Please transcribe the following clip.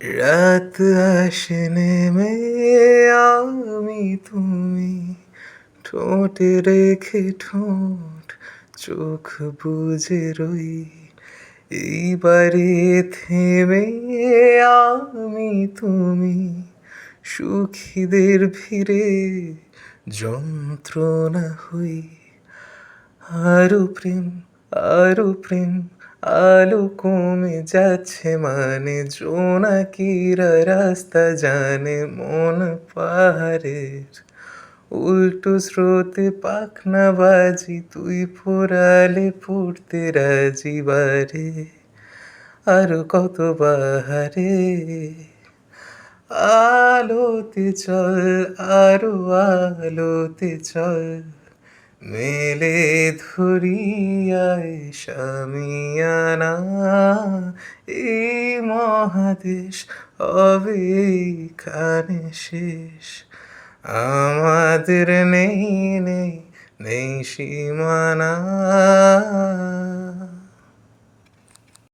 রাত আসে নেমে আমি তুমি, ঠোঁটে রেখে ঠোঁট, চোখ বুজে রই। এইবারে থেমে আমি তুমি, সুখীদের ভিড়ে যন্ত্রণা হই। আরও প্রেম আরও প্রেম আলো কমে যাচ্ছে মানে জোনাকিরা রাস্তা জানে মন পাহাড়ের উল্টো স্রোতে পাখনা বাজি তুই ফোরালে পড়তে রাজি বারে আরও কত বাহারে আলোতে চল আরও আলোতে চল মেলে ধরিয়ায় শামিয়ানা এই মহাদেশ হবে খানে শেষ। আমাদের নেই নেই নেই সীমানা।